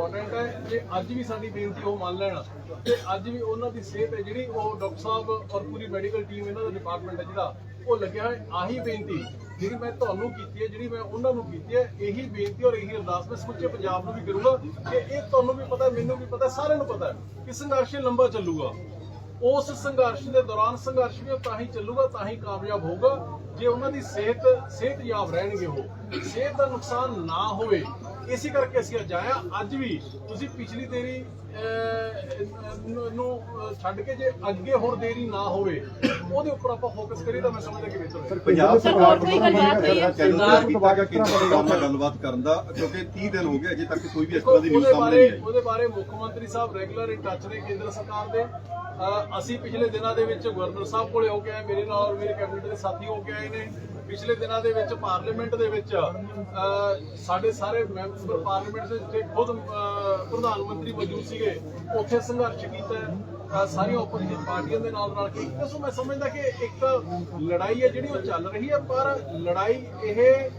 Important ਹੈ ਜੇ ਅੱਜ ਵੀ ਸਾਡੀ ਬੇਨਤੀ ਉਹ ਮੰਨ ਲੈਣ। ਤੇ ਅੱਜ ਵੀ ਉਹਨਾਂ ਦੀ ਸਿਹਤ ਹੈ ਜਿਹੜੀ, ਉਹ ਡਾਕਟਰ ਸਾਹਿਬ ਔਰ ਪੂਰੀ ਮੈਡੀਕਲ ਟੀਮ ਇਹਨਾਂ ਦਾ ਡਿਪਾਰਟਮੈਂਟ ਹੈ ਜਿਹੜਾ, ਉਹ ਲੱਗਿਆ ਹੈ ਆਹੀ ਬੇਨਤੀ ਜਿਹੜੀ ਮੈਂ ਤੁਹਾਨੂੰ ਕੀਤੀ ਹੈ, ਜਿਹੜੀ ਮੈਂ ਉਹਨਾਂ ਨੂੰ ਕੀਤੀ ਹੈ, ਇਹੀ ਬੇਨਤੀ ਔਰ ਇਹੀ ਅਰਦਾਸ ਮੈਂ ਸਮੁੱਚੇ ਪੰਜਾਬ ਨੂੰ ਵੀ ਕਰੂੰਗਾ ਕਿ ਇਹ ਤੁਹਾਨੂੰ ਵੀ ਪਤਾ, ਮੈਨੂੰ ਵੀ ਪਤਾ, ਸਾਰਿਆਂ ਨੂੰ ਪਤਾ ਕਿ ਸੰਘਰਸ਼ ਲੰਬਾ ਚੱਲੂਗਾ। ਉਸ ਸੰਘਰਸ਼ ਦੇ ਦੌਰਾਨ ਸੰਘਰਸ਼ ਵੀ ਉਹ ਤਾਂ ਹੀ ਚੱਲੂਗਾ, ਤਾਂ ਹੀ ਕਾਮਯਾਬ ਹੋਊਗਾ। ਜੇ ਉਹਨਾਂ ਦੀ ਸਿਹਤ, ਸਿਹਤਯਾਬ ਰਹਿਣਗੇ ਉਹ, ਸਿਹਤ ਦਾ ਨੁਕਸਾਨ ਨਾ ਹੋਵੇ ਇਸੇ ਕਰਕੇ ਅਸੀਂ ਅੱਜ ਹਾਂ। ਅੱਜ ਵੀ ਤੁਸੀਂ ਪਿਛਲੀ ਦੇਰੀ ਨੂੰ- ਨੂੰ ਛੱਡ ਕੇ ਜੇ ਅੱਗੇ ਹੋਰ ਦੇਰੀ ਨਾ ਹੋਵੇ ਉਹਦੇ ਉੱਪਰ ਆਪਾਂ ਫੋਕਸ ਕਰੀਏ ਤਾਂ ਮੈਂ ਸਮਝਦਾ ਕਿ ਬਿਹਤਰ ਪੰਜਾਬ ਸਰਕਾਰ ਕੋਈ ਗੱਲਬਾਤ ਨਹੀਂ ਹੈ। ਕਿੰਨਾ ਪੜੇਗਾ ਨਾਲ ਗੱਲਬਾਤ ਕਰਨ ਦਾ ਕਿਉਂਕਿ 30 ਦਿਨ ਹੋ ਗਏ ਅਜੇ ਤੱਕ ਕੋਈ ਵੀ ਇਸ ਤਰ੍ਹਾਂ ਦੀ ਨਿਊਜ਼ ਸਾਹਮਣੇ ਨਹੀਂ ਆਈ। ਉਹਦੇ ਬਾਰੇ ਮੁੱਖ ਮੰਤਰੀ ਸਾਹਿਬ ਰੈਗੂਲਰ ਇਨ ਟੱਚ ਨੇ ਕੇਂਦਰ ਸਰਕਾਰ ਦੇ। ਅਸੀਂ ਪਿਛਲੇ ਦਿਨਾਂ ਦੇ ਵਿੱਚ ਗਵਰਨਰ ਸਾਹਿਬ ਕੋਲੇ ਹੋ ਕੇ ਆਏ ਮੇਰੇ ਨਾਲ ਔਰ ਮੇਰੇ ਕੈਬਨਿਟ ਦੇ ਸਾਥੀ ਹੋ ਕੇ ਆਏ ਨੇ। ਪਿਛਲੇ ਦਿਨਾਂ ਦੇ ਵਿੱਚ ਪਾਰਲੀਮੈਂਟ ਦੇ ਵਿੱਚ ਸਾਡੇ ਸਾਰੇ ਮੈਂਬਰ ਪਾਰਲੀਮੈਂਟ ਦੇ ਜਿੱਥੇ ਖੁਦ ਪ੍ਰਧਾਨ ਮੰਤਰੀ ਮੌਜੂਦ ਸੀਗੇ, ਉੱਥੇ ਸੰਘਰਸ਼ ਕੀਤਾ ਸਾਰੀਆਂ ਆਪੋਜੀਸ਼ਨ ਪਾਰਟੀਆਂ ਦੇ ਨਾਲ ਰਲ ਕੇ ਸੋ ਮੈਂ ਸਮਝਦਾ ਕਿ ਇੱਕ ਲੜਾਈ ਹੈ ਜਿਹੜੀ ਉਹ ਚੱਲ ਰਹੀ ਹੈ, ਪਰ ਲੜਾਈ ਇਹ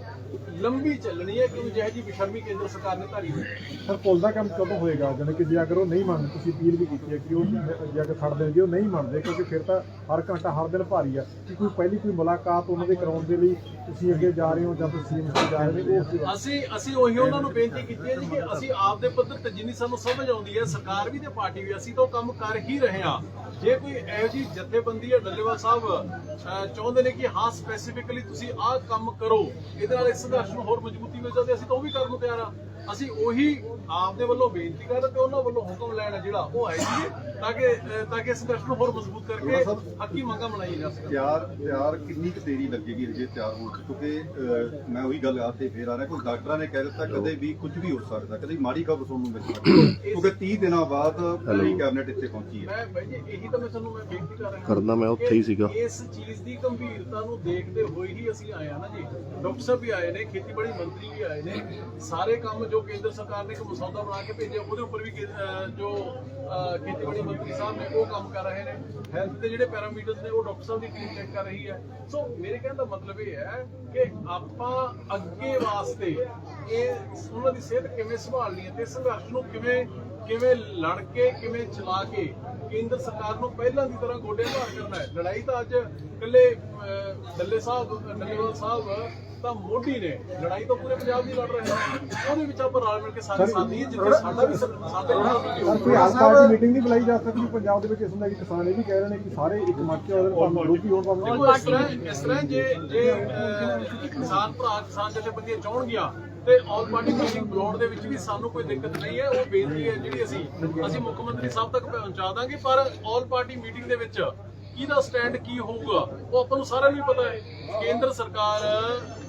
ਲੰਬੀ ਚੱਲਣੀ ਹੈ ਕਿਉਂਕਿ ਜਿਹੋ ਜੀ ਬਿਸ਼ਰਮੀ ਕੇਂਦਰ ਸਰਕਾਰ ਨੇ ਧਾਰੀ ਹੋਈ। ਹੈ ਸਰ ਪੁੱਲ ਦਾ ਕੰਮ ਕਦੋਂ ਹੋਏਗਾ? ਜਾਣੀ ਕਿ ਜੇ ਅਗਰ ਉਹ ਨਹੀਂ ਮੰਨਦੇ ਤੁਸੀਂ ਅਪੀਲ ਵੀ ਕੀਤੀ ਹੈ ਕਿ ਉਹ ਜੇ ਅਗਰ ਛੱਡ ਦੇਣਗੇ ਉਹ ਨਹੀਂ ਮੰਨਦੇ ਕਿਉਂਕਿ ਫਿਰ ਤਾਂ ਹਰ ਘੰਟਾ ਹਰ ਦਿਨ ਭਾਰੀ ਆ। ਕਿ ਕੋਈ ਪਹਿਲੀ ਕੋਈ ਮੁਲਾਕਾਤ ਉਹਨਾਂ ਦੇ ਕਰਾਉਣ ਦੇ ਲਈ ਤੁਸੀਂ ਅੱਗੇ ਜਾ ਰਹੇ ਹੋ ਜਾਂ ਫਿਰ ਸੀਐਮ ਤੇ ਜਾ ਰਹੇ ਉਹ ਅਸੀਂ ਅਸੀਂ ਉਹੀ ਉਹਨਾਂ ਨੂੰ ਬੇਨਤੀ ਕੀਤੀ ਹੈ ਜੀ ਕਿ ਅਸੀਂ ਆਪਦੇ ਪੱਧਰ ਤੇ ਜਿੰਨੀ ਸਾਨੂੰ ਸਮਝ ਆਉਂਦੀ ਹੈ ਸਰਕਾਰ ਵੀ ਤੇ ਪਾਰਟੀ ਵੀ ਅਸੀਂ ਤਾਂ ਉਹ ਕੰਮ ਕਰ ਹੀ ਰਹੇ ਹਾਂ। ਜੇ ਕੋਈ ਇਹੋ ਜੀ ਜਥੇਬੰਦੀ ਹੈ, ਡੱਲੇਵਾਲ ਸਾਹਿਬ ਚਾਹੁੰਦੇ ਨੇ ਕਿ ਹਾਂ ਸਪੈਸੀਫਿਕਲੀ ਤੁਸੀਂ ਆਹ ਕੰਮ ਕਰੋ, ਇਹਦੇ ਨਾਲ ਇਸ ਸੰਘਰਸ਼ ਨੂੰ ਹੋਰ ਮਜ਼ਬੂਤੀ ਮਿਲ ਜਾਂਦੀ ਅਸੀਂ ਤਾਂ ਉਹ ਵੀ ਕਰਨ ਨੂੰ ਤਿਆਰ ਹਾਂ। ਅਸੀਂ ਉਹੀ ਆਪਦੇ ਵੱਲੋਂ ਬੇਨਤੀ ਕਰ ਤੇ ਉਹਨਾਂ ਵੱਲੋਂ ਹੁਕਮ ਲੈਣ ਜਿਹੜਾ ਉਹ ਆਏ ਸੀ ਤਾਂ ਕਿ ਤਾਂ ਕਿ ਇਸ ਸੰਘਰਸ਼ ਨੂੰ ਹੋਰ ਮਜ਼ਬੂਤ ਕਰਕੇ ਹੱਕੀ ਮੰਗਾਂ ਬਣਾਈ ਜਾ ਸਕਣ ਤਿਆਰ ਤਿਆਰ ਕਿੰਨੀ ਕੁ ਦੇਰੀ ਲੱਗੇਗੀ ਜੇ ਤਿਆਰ ਹੋਣ? ਕਿਉਂਕਿ ਮੈਂ ਉਹੀ ਗੱਲ ਆ ਤੇ ਫੇਰ ਆ ਰਿਹਾ ਕੋਈ ਡਾਕਟਰਾਂ ਨੇ ਕਹਿ ਦਿੱਤਾ ਕਦੇ ਵੀ ਕੁਝ ਵੀ ਹੋ ਸਕਦਾ ਕਦੇ ਮਾੜੀ ਖਬਰ ਸੁਣਨ ਨੂੰ ਮਿਲ ਸਕਦੀ। ਕਿਉਂਕਿ 30 ਦਿਨਾਂ ਬਾਅਦ ਪੂਰੀ ਕੈਬਨਿਟ ਇੱਥੇ ਪਹੁੰਚੀ ਹੈ ਮੈਂ ਬਾਈ ਜੀ ਇਹੀ ਤਾਂ ਮੈਂ ਤੁਹਾਨੂੰ ਮੈਂ ਬੇਨਤੀ ਕਰ ਰਿਹਾ ਕਰਨਾ ਮੈਂ ਉੱਥੇ ਹੀ ਸੀਗਾ। ਇਸ ਚੀਜ਼ ਦੀ ਗੰਭੀਰਤਾ ਨੂੰ ਦੇਖਦੇ ਹੋਏ ਹੀ ਅਸੀਂ ਆਏ ਆ ਨਾ ਜੀ ਡਾਕਟਰ ਸਾਹਿਬ ਵੀ ਆਏ ਨੇ ਖੇਤੀਬਾੜੀ ਮੰਤਰੀ ਵੀ ਆਏ ਨੇ ਸਾਰੇ ਕੰਮ ਜੋ ਕੇਂਦਰ ਸਰਕਾਰ ਨੇ ਇੱਕ ਮਸੌਦਾ ਬਣਾ ਕੇ ਭੇਜਿਆ ਉਹਦੇ ਉੱਪਰ ਵੀ ਅਹ ਜੋ ਖੇਤੀਬਾੜੀ ਮੰਤਰੀ ਸਾਹਿਬ ਨੇ ਉਹ ਕੰਮ ਕਰ ਰਹੇ ਨੇ। ਹੈਲਥ ਦੇ ਜਿਹੜੇ ਪੈਰਾਮੀਟਰਸ ਨੇ ਉਹ ਡਾਕਟਰ ਸਾਹਿਬ ਦੀ ਟੀਮ ਚੈੱਕ ਕਰ ਰਹੀ ਹੈ। ਸੋ ਮੇਰੇ ਕਹਿਣ ਦਾ ਮਤਲਬ ਇਹ ਹੈ ਕਿ ਆਪਾਂ ਅੱਗੇ ਵਾਸਤੇ ਇਹ ਉਹਨਾਂ ਦੀ ਸਿਹਤ ਕਿਵੇਂ ਸੰਭਾਲਣੀ ਹੈ ਤੇ ਸੰਘਰਸ਼ ਨੂੰ ਕਿਵੇਂ ਕਿਵੇਂ ਲੜ ਕੇ ਕਿਵੇਂ ਚਲਾ ਕੇ ਕੇਂਦਰ ਸਰਕਾਰ ਨੂੰ ਪਹਿਲਾਂ ਦੀ ਤਰ੍ਹਾਂ ਗੋਡੇ ਭਾਰ ਕਰਨਾ ਹੈ। ਲੜਾਈ ਤਾਂ ਅੱਜ ਇਕੱਲੇ ਅਹ, ਸਾਹਿਬ ਡੱਲੇਵਾਲ ਸਾਹਿਬ ਤਾਂ ਮੋਢੀ ਨੇ। ਲੜਾਈ ਤਾਂ ਪੂਰੇ ਪੰਜਾਬ ਦੀ ਲੜ ਰਹੇ ਨੇ। ਉਹਦੇ ਵਿੱਚ ਆਪਾਂ ਰਲ ਮਿਲ ਕੇ ਸਾਰੇ ਸਾਥੀ ਜਿੱਥੇ ਸਾਡਾ ਵੀ ਸਾਡੇ ਨਾਲ ਕੋਈ ਆਸ ਪਾਸ ਮੀਟਿੰਗ ਨਹੀਂ ਬੁਲਾਈ ਜਾ ਸਕਦੀ? ਪੰਜਾਬ ਦੇ ਵਿੱਚ ਇਸ ਹੁੰਦਾ ਕਿ ਕਿਸਾਨ ਇਹ ਵੀ ਕਹਿ ਰਹੇ ਨੇ ਕਿ ਸਾਰੇ ਇੱਕ ਮੰਚ ਤੇ ਉਹਦੇ ਭਾਵੇਂ ਵਿਰੋਧੀ ਹੋਣ ਭਾਵੇਂ ਇਸ ਤਰ੍ਹਾਂ ਇਸ ਤਰ੍ਹਾਂ ਜੇ ਜੇ ਕਿਸਾਨ ਭਰਾ ਕਿਸਾਨ ਜਥੇਬੰਦੀਆਂ ਚਾਹਣਗੀਆਂ ਤੇ ਆਲ ਪਾਰਟੀ ਮੀਟਿੰਗ ਬੁਲਾਉਣ ਦੇ ਵਿੱਚ ਵੀ ਸਾਨੂੰ ਕੋਈ ਦਿੱਕਤ ਨਹੀਂ ਹੈ। ਉਹ ਬੇਨਤੀ ਹੈ ਜਿਹੜੀ ਅਸੀਂ ਅਸੀਂ ਮੁੱਖ ਮੰਤਰੀ ਸਾਹਿਬ ਤੱਕ ਪਹੁੰਚਾ ਦਾਂਗੇ ਪਰ ਆਲ ਪਾਰਟੀ ਮੀਟਿੰਗ ਦੇ ਵਿੱਚ ਕਿਹਦਾ ਸਟੈਂਡ ਕੀ ਹੋਊਗਾ ਉਹ ਆਪਾਂ ਨੂੰ ਸਾਰਿਆਂ ਨੂੰ ਪਤਾ ਹੈ। ਕੇਂਦਰ ਸਰਕਾਰ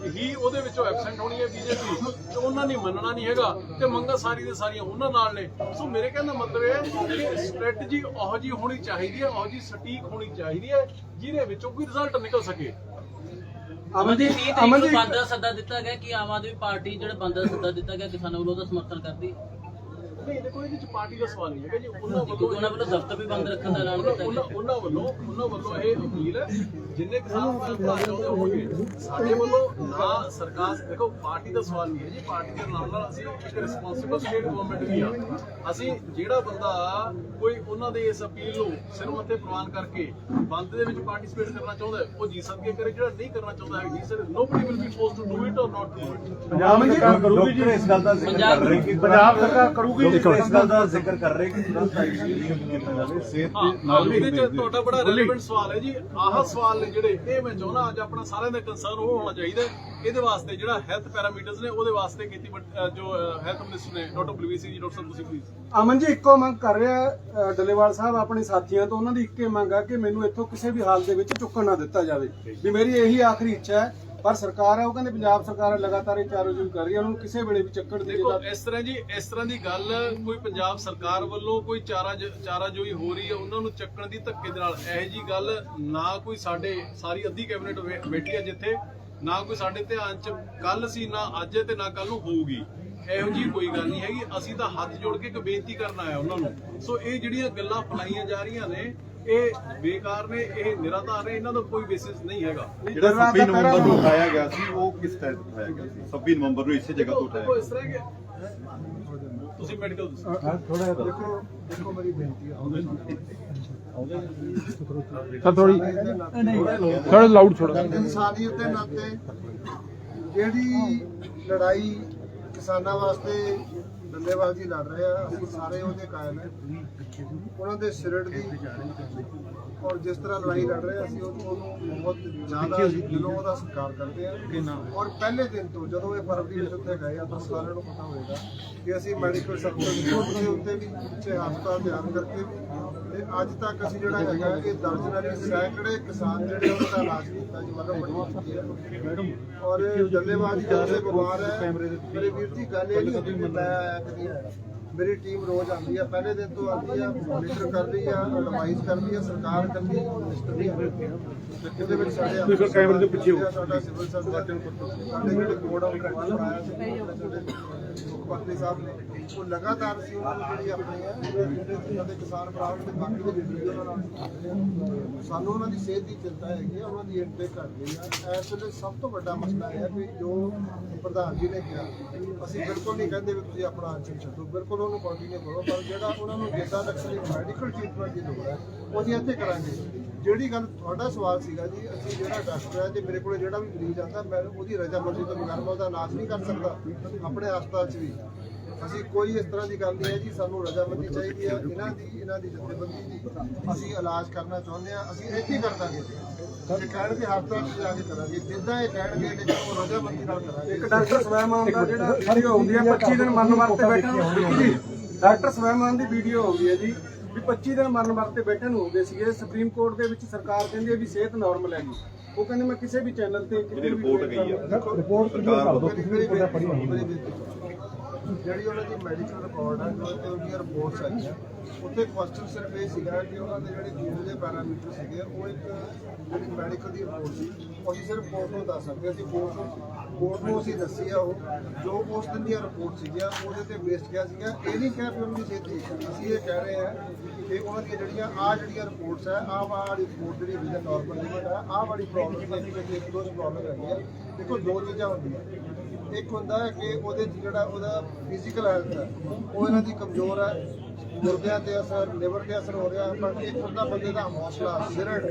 ਹੀ ਉਹਦੇ ਵਿੱਚੋਂ ਐਬਸੈਂਟ ਹੋਣੀ ਹੈ ਬੀਜੇਪੀ ਤੇ ਉਹਨਾਂ ਨੇ ਮੰਨਣਾ ਨਹੀਂ ਹੈਗਾ ਤੇ ਮੰਗਾਂ ਸਾਰੀ ਦੇ ਸਾਰੀਆਂ ਉਹਨਾਂ ਨਾਲ ਨੇ। ਸੋ ਮੇਰੇ ਕਹਿਣ ਦਾ ਮਤਲਬ ਇਹ ਹੈ ਕਿ ਸਟ੍ਰੈਟਜੀ ਉਹੋ ਜੀ ਹੋਣੀ ਚਾਹੀਦੀ ਹੈ ਉਹੋ ਜੀ ਸਟੀਕ ਹੋਣੀ ਚਾਹੀਦੀ ਹੈ ਜਿਹਦੇ ਵਿੱਚੋਂ ਕੋਈ ਰਿਜ਼ਲਟ ਨਿਕਲ ਸਕੇ। ਅਮਨਦੀਪ 30 ਤਰੀਕ ਨੂੰ ਬੰਦ ਦਾ ਸੱਦਾ ਦਿੱਤਾ ਗਿਆ ਕਿ ਆਮ ਆਦਮੀ ਪਾਰਟੀ ਜਿਹੜਾ ਬੰਦ ਦਾ ਸੱਦਾ ਦਿੱਤਾ ਗਿਆ ਕਿਸਾਨਾਂ ਵੱਲੋਂ ਉਹਦਾ ਸਮਰਥਨ ਕਰਦੀ। ਨਹੀਂ ਦੇਖੋ ਇਹਦੇ ਵਿੱਚ ਪਾਰਟੀ ਦਾ ਸਵਾਲ ਨਹੀਂ ਹੈਗਾ ਜੀ। ਉਹਨਾਂ ਵੱਲੋਂ ਉਹਨਾਂ ਵੱਲੋਂ ਦਫ਼ਤਰ ਵੀ ਬੰਦ ਰੱਖਣ ਦਾ ਐਲਾਨ ਕੀਤਾ ਉਹਨਾਂ ਗਿਆ ਉਹਨਾਂ ਵੱਲੋਂ ਉਹਨਾਂ ਵੱਲੋਂ ਇਹ ਅਪੀਲ ਹੈ ਜਿੰਨੇ ਕਿਸਾਨ ਭਰਾ ਚਾਹੁੰਦੇ ਹੋਣਗੇ ਸਾਡੇ ਵੱਲੋਂ ਨਾ ਸਰਕਾਰ ਦੇਖੋ ਪਾਰਟੀ ਦਾ ਸਵਾਲ ਨਹੀਂ ਹੈ ਜੀ। ਪਾਰਟੀ ਦੇ ਨਾਲ ਨਾਲ ਅਸੀਂ ਇੱਕ ਰਿਸਪੌਂਸਿਬਲ ਸਟੇਟ ਗਵਰਨਮੈਂਟ ਵੀ ਆ। ਅਸੀਂ ਜਿਹੜਾ ਬੰਦਾ ਕੋਈ ਉਹਨਾਂ ਦੇ ਇਸ ਅਪੀਲ ਨੂੰ ਸਿਰ ਮੱਥੇ ਪ੍ਰਵਾਨ ਕਰਕੇ ਬੰਦ ਦੇ ਵਿੱਚ ਪਾਰਟਿਸਿਪੇਟ ਕਰਨਾ ਚਾਹੁੰਦਾ ਹੈ, ਉਹ ਜੀ ਸਕੇ ਕਰੇ। ਜਿਹੜਾ ਨਹੀਂ ਕਰਨਾ ਚਾਹੁੰਦਾ ਹੈ ਜੀ sir nobody will be force to do it or not do it Punjab ਸਰਕਾਰ ਕਰੂਗੀ ਜੀ। ਇਸ ਗੱਲ ਦਾ ਜ਼ਿਕਰ ਪੰਜਾਬ- ਕਰ ਰਹੇ ਕਿ ਪੰਜਾਬ ਸਰਕਾਰ ਕਰੂਗੀ ਜੀ ਇਸ ਗੱਲ ਦਾ ਜ਼ਿਕਰ ਕਰ ਰਹੇ ਕਿ ਤੁਰੰਤ ਐਕਸ਼ਨ ਕੀਤਾ ਜਾਵੇ ਸਿਹਤ ਹਾਂ ਦੇ ਨਾਲ ਉਹਦੇ ਚ ਤੁਹਾਡਾ ਬੜਾ ਰੈਲੇਵੈਂਟ ਸਵਾਲ ਹੈ ਜੀ। ਆਹ ਸਵਾਲ ਨੇ ਜਿਹੜੇ ਇਹ ਮੈਂ ਚਾਹੁੰਦਾ ਅੱਜ ਆਪਣਾ ਸਾਰਿਆਂ ਦਾ ਕੰਸਰਨ ਉਹ ਹੋਣਾ ਚਾਹੀਦਾ ਹੈ। ਇਹਦੇ ਵਾਸਤੇ ਜਿਹੜਾ ਹੈਲਥ ਪੈਰਾਮੀਟਰਸ ਨੇ ਉਹਦੇ ਵਾਸਤੇ ਕੀਤੀ ਜੋ ਹੈਲਥ ਮਿਨਿਸਟਰ ਨੇ ਡਾਕਟਰ ਬਲਵੀਰ ਸਿੰਘ ਜੀ ਡਾਕਟਰ ਸਾਹਿਬ ਤੁਸੀਂ ਪਲੀਜ਼ ਅਮਨ ਜੀ ਇੱਕੋ ਮੰਗ ਕਰ ਰਿਹਾ ਡੱਲੇਵਾਲ ਸਾਹਿਬ ਆਪਣੇ ਸਾਥੀਆਂ ਤੋਂ। ਉਹਨਾਂ ਦੀ ਇੱਕੇ ਮੰਗ ਆ ਕਿ ਮੈਨੂੰ ਇੱਥੋਂ ਕਿਸੇ ਵੀ ਹਾਲ ਦੇ ਵਿੱਚ ਚੁੱਕਣ ਨਾ ਦਿੱਤਾ ਜਾਵੇ। ਵੀ ਮੇਰੀ ਇਹੀ ਆਖਰੀ ਇੱਛਾ ਹੈ ਪਰ ਸਰਕਾਰ ਹੈ ਉਹ ਕਹਿੰਦੇ ਪੰਜਾਬ ਸਰਕਾਰ ਲਗਾਤਾਰ ਇਹ ਚਾਰੋ ਜੂ ਕਰ ਰਹੀ ਹੈ ਉਹਨਾਂ ਕਿਸੇ ਵੇਲੇ ਵੀ ਚੱਕਣ ਦੀ ਦੇਖੋ ਇਸ ਤਰ੍ਹਾਂ ਜੀ ਇਸ ਤਰ੍ਹਾਂ ਦੀ ਗੱਲ ਕੋਈ ਪੰਜਾਬ ਸਰਕਾਰ ਵੱਲੋਂ ਕੋਈ ਚਾਰਾ ਚਾਰਾ ਜੋਈ ਹੋ ਰਹੀ ਹੈ ਉਹਨਾਂ ਨੂੰ ਚੱਕਣ ਦੀ ਧੱਕੇ ਦੇ ਨਾਲ। ਇਹੋ ਜੀ ਗੱਲ ਨਾ ਕੋਈ ਸਾਡੇ ਸਾਰੀ ਅੱਧੀ ਕੈਬਨਿਟ ਬੈਠੀ ਹੈ ਜਿੱਥੇ ਨਾ ਕੋਈ ਸਾਡੇ ਧਿਆਨ ਚ ਕੱਲ ਸੀ ਨਾ ਅੱਜ ਤੇ ਨਾ ਕੱਲ ਨੂੰ ਹੋਊਗੀ। ਇਹੋ ਜੀ ਕੋਈ ਗੱਲ ਨਹੀਂ ਹੈਗੀ। ਅਸੀਂ ਤਾਂ ਹੱਥ ਜੋੜ ਕੇ ਇੱਕ ਬੇਨਤੀ ਕਰਨ ਆਇਆ ਉਹਨਾਂ ਨੂੰ। ਸੋ ਇਹ ਜਿਹੜੀਆਂ ਗੱਲਾਂ ਫਲਾਈਆਂ ਜਾ ਰਹੀਆਂ ਨੇ ਇਹ ਬੇਕਾਰ ਨੇ ਇਹ ਨਿਰਾਧਾਰ ਨੇ ਇਹਨਾਂ ਦਾ ਕੋਈ ਬੇਸਿਸ ਨਹੀਂ ਹੈਗਾ। ਜਿਹੜਾ 26 ਨਵੰਬਰ ਨੂੰ ਉਠਾਇਆ ਗਿਆ ਸੀ ਉਹ ਕਿਸ ਤਹਿਤ ਉਠਾਇਆ ਗਿਆ ਸੀ? 26 ਨਵੰਬਰ ਨੂੰ ਇਸੇ ਜਗ੍ਹਾ ਤੋਂ ਉਠਾਇਆ ਇਸ ਤਰ੍ਹਾਂ ਕਿ ਤੁਸੀਂ ਮੈਡੀਕਲ ਦੱਸੋ। ਥੋੜਾ ਜਿਹਾ ਦੇਖੋ ਦੇਖੋ ਮੇਰੀ ਬੇਨਤੀ ਹੈ ਸਰ ਥੋੜੀ ਥੋੜਾ ਲਾਊਡ ਥੋੜਾ ਇਨਸਾਨੀਅਤ ਦੇ ਨਾਤੇ ਜਿਹੜੀ ਲੜਾਈ ਕਿਸਾਨਾਂ ਵਾਸਤੇ ਡੱਲੇਬਾਜ਼ੀ ਲੜ ਰਹੇ ਆ ਅਸੀਂ ਸਾਰੇ ਉਹਦੇ ਕਾਇਮ ਹੈ ਉਹਨਾਂ ਦੇ ਸਿਰੜ ਦੀ ਔਰ ਜਿਸ ਤਰ੍ਹਾਂ ਲੜਾਈ ਲੜ ਰਹੇ ਆ, ਅਸੀਂ ਉਹ- ਉਹਨੂੰ ਬਹੁਤ ਜ਼ਿਆਦਾ ਦਿਲੋਂ ਉਹਦਾ ਸਤਿਕਾਰ ਕਰਦੇ ਆ। ਔਰ ਪਹਿਲੇ ਦਿਨ ਤੋਂ ਜਦੋਂ ਇਹ ਫਰਵਰੀ ਵਿੱਚ ਉੱਥੇ ਗਏ ਆ ਤਾਂ ਸਾਰਿਆਂ ਨੂੰ ਪਤਾ ਹੋਵੇਗਾ ਕਿ ਅਸੀਂ ਮੈਡੀਕਲ ਸੈਕਟਰ ਦੇ ਉੱਤੇ ਵੀ ਉੱਚੇ ਹਸਪਤਾਲ ਤਿਆਰ ਕਰਕੇ ਵੀ ਤੇ ਅੱਜ ਤੱਕ ਅਸੀਂ ਜਿਹੜਾ ਹੈਗਾ ਇਹ ਦਰਜ ਨਾਲ ਸੈਂਕੜੇ ਕਿਸਾਨ ਜਿਹੜੇ ਉਹਨਾਂ ਦਾ ਇਲਾਜ ਕੀਤਾ ਜੀ ਮਤਲਬ ਬੜੀ ਕੀਤੀ ਹੈ। ਔਰ ਡੱਲੇਬਾਜ਼ੀ ਜਿਹੜੇ ਬਿਮਾਰ ਹੈ। ਮੇਰੇ ਵੀਰ ਜੀ ਗੱਲ ਇਹ ਨਹੀਂ ਕਿ ਮੈਂ ਕਦੀ ਮੇਰੀ ਟੀਮ ਰੋਜ਼ ਆਉਂਦੀ ਆ ਪਹਿਲੇ ਦਿਨ ਤੋਂ ਆਉਂਦੀ ਆ ਮੋਨੀਟਰ ਕਰਦੀ ਆ ਐਡਵਾਈਸ ਕਰਦੀ ਆ ਸਰਕਾਰ ਕਰਦੀ ਇਹਦੇ ਵਿੱਚ ਸਾਡੇ ਤੁਸੀਂ ਕੈਮਰੇ ਦੇ ਪਿੱਛੇ ਹੋ। ਸਾਡਾ ਸਿਵਲ ਸਰਜਨ ਸਾਡੇ ਜਿਹੜੇ ਬੋਰਡ ਆਫ ਆਇਆ ਸੀ ਮੁੱਖ ਮੰਤਰੀ ਸਾਹਿਬ ਨੇ, ਉਹ ਲਗਾਤਾਰ ਸੀ, ਉਹਨਾਂ ਨੂੰ ਜਿਹੜੀ ਆਪਣੀ ਹੈ ਕਿਸਾਨ ਭਰਾ ਤੇ ਬਾਕੀ ਦੇ ਲੀਡਰ ਉਹਨਾਂ ਨਾਲ ਸਾਨੂੰ ਉਹਨਾਂ ਦੀ ਸਿਹਤ ਦੀ ਚਿੰਤਾ ਹੈਗੀ ਆ, ਉਹਨਾਂ ਦੀ ਇੰਟੇਕ ਘਟ ਗਈ ਆ। ਇਸ ਵੇਲੇ ਸਭ ਤੋਂ ਵੱਡਾ ਮਸਲਾ ਇਹ ਹੈ ਕਿ ਜੋ ਪ੍ਰਧਾਨ ਜੀ ਨੇ ਕਿਹਾ, ਅਸੀਂ ਬਿਲਕੁਲ ਨਹੀਂ ਕਹਿੰਦੇ ਵੀ ਤੁਸੀਂ ਆਪਣਾ ਐਕਸ਼ਨ ਛੱਡੋ। ਬਿਲਕੁਲ ਉਹਨੂੰ ਕੰਟੀਨਿਊ ਕਰੋ, ਪਰ ਜਿਹੜਾ ਉਹਨਾਂ ਨੂੰ ਜਿੱਦਾਂ ਤੱਕ ਮੈਡੀਕਲ ਟ੍ਰੀਟਮੈਂਟ ਦੀ ਲੋੜ ਹੈ ਉਹ ਅਸੀਂ ਇੱਥੇ ਕਰਾਂਗੇ। ਜਿਹੜੀ ਗੱਲ ਤੁਹਾਡਾ ਸਵਾਲ ਸੀਗਾ ਜੀ ਅਸੀਂ ਜਿਹੜਾ ਡਾਕਟਰ ਹੈ ਜੇ ਮੇਰੇ ਕੋਲ ਜਿਹੜਾ ਵੀ ਮਰੀਜ਼ ਆਉਂਦਾ ਮੈਂ ਉਹਦੀ ਰਜਾਮੰਦੀ ਤੋਂ ਬਗੈਰ ਮੈਂ ਉਹਦਾ ਇਲਾਜ ਨਹੀਂ ਕਰ ਸਕਦਾ ਆਪਣੇ ਹਸਪਤਾਲ 'ਚ ਵੀ। ਅਸੀਂ ਕੋਈ ਇਸ ਤਰ੍ਹਾਂ ਦੀ ਗੱਲ ਨਹੀਂ ਹੈ ਜੀ ਸਾਨੂੰ ਰਜਾਮੰਦੀ ਚਾਹੀਦੀ ਹੈ ਇਹਨਾਂ ਦੀ ਇਹਨਾਂ ਦੀ ਜਥੇਬੰਦੀ ਦੀ। ਅਸੀਂ ਇਲਾਜ ਕਰਨਾ ਚਾਹੁੰਦੇ ਹਾਂ ਅਸੀਂ ਇੱਥੇ ਕਰ ਦਾਂਗੇ। ਜੇ ਕਹਿਣਗੇ ਹਸਪਤਾਲ 'ਚ ਜਾ ਕੇ ਕਰਾਂਗੇ ਜਿੱਦਾਂ ਇਹ ਕਹਿਣਗੇ ਲੇਕਿਨ ਉਹ ਰਜਾਮੰਦੀ ਨਾਲ ਕਰਾਂਗੇ। ਇੱਕ ਡਾਕਟਰ ਸਵੈਮਾਨ ਦਾ ਜਿਹੜਾ ਵੀਡੀਓ ਹੁੰਦੀ ਹੈ 25 ਦਿਨ ਮਰਨ ਵਰਤੇ ਬੈਠੇ। ਡਾਕਟਰ ਸਵੈਮਾਨ ਦੀ ਵੀਡੀਓ ਹੋ ਗਈ ਹੈ ਜੀ। ਵੀ 25 ਦਿਨ ਮਰਨ ਵਰਤੇ ਬੈਠੇ ਨੂੰ ਹੋ ਗਏ ਸੀਗੇ। ਸੁਪਰੀਮ ਕੋਰਟ ਦੇ ਵਿੱਚ ਸਰਕਾਰ ਕਹਿੰਦੀ ਹੈ ਵੀ ਸਿਹਤ ਨਾਰਮਲ ਹੈਗੀ ਉਹ ਕਹਿੰਦੇ ਮੈਂ ਕਿਸੇ ਵੀ ਚੈਨਲ ਤੇ ਰਿਪੋਰਟ ਗਈ ਆ। ਰਿਪੋਰਟ ਤੁਸੀਂ ਕਰ ਦਿਓ ਤੁਸੀਂ ਵੀ ਰਿਪੋਰਟ ਪੜ੍ਹੀ ਹੋਣੀ ਜਿਹੜੀ ਉਹਨਾਂ ਦੀ ਮੈਡੀਕਲ ਰਿਕਾਰਡ ਹੈ ਜੋ ਤੇ ਉਹਦੀਆਂ ਰਿਪੋਰਟਸ ਆਈਆਂ ਉੱਥੇ ਕੁਐਸਚਨ ਸਿਰਫ ਇਹ ਸੀਗਾ ਕਿ ਉਹਨਾਂ ਦੇ ਜਿਹੜੇ ਖੂਨ ਦੇ ਪੈਰਾਮੀਟਰ ਸੀਗੇ, ਉਹ ਇੱਕ ਜਿਹੜੀ ਮੈਡੀਕਲ ਦੀ ਰਿਪੋਰਟ ਸੀ, ਉਹ ਅਸੀਂ ਸਿਰਫ ਕੋਰਟ ਨੂੰ ਦੱਸ ਸਕਦੇ ਅਸੀਂ ਕੋਰਟ ਨੂੰ ਕੋਰਟ ਨੂੰ ਅਸੀਂ ਦੱਸੀ ਆ ਉਹ, ਜੋ ਉਸ ਦਿਨ ਦੀਆਂ ਰਿਪੋਰਟ ਸੀਗੀਆਂ, ਉਹਦੇ ਤੇ ਬੇਸਡ ਗਿਆ ਸੀਗਾ। ਇਹ ਨਹੀਂ ਕਿਹਾ ਕਿ ਉਹਨਾਂ ਦੀ ਸਿਹਤ ਠੀਕ ਹੈ ਅਸੀਂ ਇਹ ਕਹਿ ਰਹੇ ਹਾਂ ਕਿ ਉਹਨਾਂ ਦੀਆਂ ਜਿਹੜੀਆਂ ਆ ਜਿਹੜੀਆਂ ਰਿਪੋਰਟਸ ਹੈ ਆਹ ਵਾਲੀ ਰਿਪੋਰਟ ਜਿਹੜੀ ਵਿਜ਼ਨ ਨਾਰਮਲ ਲਿਮਟ ਹੈ ਆਹ ਵਾਲੀ ਪ੍ਰੋਬਲਮ ਹੈ ਕਿ ਇੱਕ ਦੋ ਪ੍ਰੋਬਲਮ ਹੈਗੀ ਆ ਦੇਖੋ, ਦੋ ਚੀਜ਼ਾਂ ਹੁੰਦੀਆਂ। ਇੱਕ ਹੁੰਦਾ ਹੈ ਕਿ ਉਹਦੇ 'ਚ ਜਿਹੜਾ ਉਹਦਾ ਫਿਜ਼ੀਕਲ ਹੈਲਥ ਹੈ, ਉਹ ਇਹਨਾਂ ਦੀ ਕਮਜ਼ੋਰ ਹੈ। ਗੁਰਦਿਆਂ ਤੇ ਅਸਰ ਲਿਵਰ ਤੇ ਅਸਰ ਹੋ ਰਿਹਾ ਪਰ ਇੱਕ ਹੁੰਦਾ ਬੰਦੇ ਦਾ ਹੌਸਲਾ ਸਿਰੜ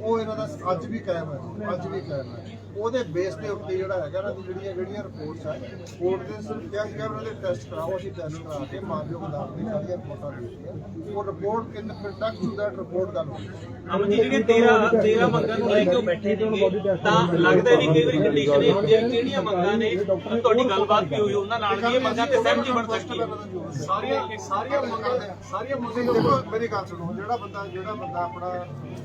ਉਹ ਇਹਨਾਂ ਦਾ ਅੱਜ ਵੀ ਕਾਇਮ ਹੈ ਅੱਜ ਵੀ ਕਾਇਮ ਹੈ। ਉਹਦੇ ਬੇਸ ਦੇ ਉੱਤੇ ਜਿਹੜਾ ਹੈਗਾ ਨਾ ਜਿਹੜੀਆਂ ਜਿਹੜੀਆਂ ਰਿਪੋਰਟਸ ਹੈ ਕੋਰਟ ਦੇ ਸਿਰਫ ਕਿਹਾ ਵੀ ਉਹਨਾਂ ਦੇ ਟੈਸਟ ਕਰਾਓ ਅਸੀਂ ਟੈਸਟ ਕਰਾ ਕੇ ਮਾਨਯੋਗ ਅਦਾਲਤ ਨੇ ਸਾਰੀਆਂ ਰਿਪੋਰਟਾਂ ਦੇ ਦਿੱਤੀਆਂ ਉਹ report in contact to that report ਹੋਈ ਅਮਨ ਜੀ ਜਿਹੜੇ 13 13 ਮੰਗਾਂ ਨੂੰ ਲੈ ਕੇ ਉਹ ਬੈਠੇ ਨੇਗੇ ਤਾਂ ਲੱਗਦਾ ਨਹੀਂ ਕਈ ਵਾਰੀ ਕੰਡੀਸ਼ਨ ਇਹ ਹੁੰਦੀ ਹੈ ਕਿ ਕਿਹੜੀਆਂ ਮੰਗਾਂ ਨੇ? ਤੁਹਾਡੀ ਗੱਲਬਾਤ ਕੀ ਹੋਈ ਉਹਨਾਂ ਨਾਲ ਵੀ ਇਹ ਮੰਗਾਂ ਤੇ ਸਹਿਮਤੀ ਬਣ ਸਕਦੀ ਹੈ। ਸਾਰੀਆਂ ਸਾਰੀਆਂ ਮੰਗਾਂ ਸਾਰੀਆਂ ਮੰਗਾਂ ਦੇਖੋ, ਮੇਰੀ ਗੱਲ ਸੁਣੋ, ਜਿਹੜਾ ਬੰਦਾ ਜਿਹੜਾ ਬੰਦਾ ਆਪਣਾ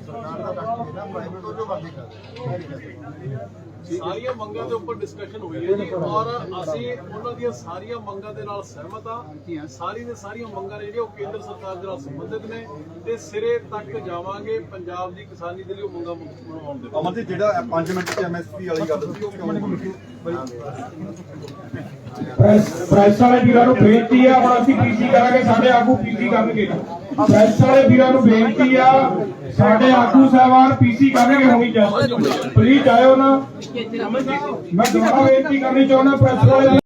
ਸਰਕਾਰ ਦਾ ਡਾਕਟਰ ਹੈ ਨਾ ਪ੍ਰਾਈਵੇਟ ਉਹ ਜੋ ਮਰਜ਼ੀ ਕਰ ਸਾਰੀਆਂ ਮੰਗਾਂ ਦੇ ਉੱਪਰ ਡਿਸਕਸ਼ਨ ਹੋਈ ਹੈ ਜੀ ਔਰ ਅਸੀਂ ਉਹਨਾਂ ਦੀਆਂ ਸਾਰੀਆਂ ਮੰਗਾਂ ਦੇ ਨਾਲ ਸਹਿਮਤ ਆ ਸਾਰੀ ਦੇ ਸਾਰੀਆਂ ਮੰਗਾਂ ਨੇ ਜਿਹੜੀਆਂ ਉਹ ਕੇਂਦਰ ਸਰਕਾਰ ਦੇ ਨਾਲ ਸੰਬੰਧਿਤ ਨੇ ਤੇ ਸਿਰੇ ਤੱਕ ਜਾਵਾਂਗੇ ਪੰਜਾਬ ਦੀ ਕਿਸਾਨੀ ਦੇ ਲਈ ਉਹ ਮੰਗਾਂ ਮਨਾਉਣ ਦੇ ਜੀ ਜਿਹੜਾ 5 ਮਿੰਟ ਚ ਐਮਐਸਪੀ ਵਾਲੀ ਗੱਲ ਸੀ ਉਹ ਕਿਉਂ ਪ੍ਰੈਸ ਪ੍ਰੈਸ ਵਾਲੇ ਵੀਰਾਂ ਨੂੰ ਬੇਨਤੀ ਆ ਹੁਣ ਅਸੀਂ ਪੀਸੀ ਕਰਾਂਗੇ ਸਾਡੇ ਆਗੂ ਪੀਸੀ ਕਰਨਗੇ। ਪ੍ਰੈਸ ਵਾਲੇ ਵੀਰਾਂ ਨੂੰ ਬੇਨਤੀ ਆ, ਸਾਡੇ ਆਗੂ ਸਾਹਿਬਾਨ ਪੀਸੀ ਕਰਨਗੇ ਹੁਣੀ ਜਸਟ ਪਲੀਜ਼ ਆਇਓ ਨਾ। ਮੈਂ ਦੁਬਾਰਾ ਬੇਨਤੀ ਕਰਨੀ ਚਾਹੁੰਦਾ ਪ੍ਰੈਸ ਵਾਲੇ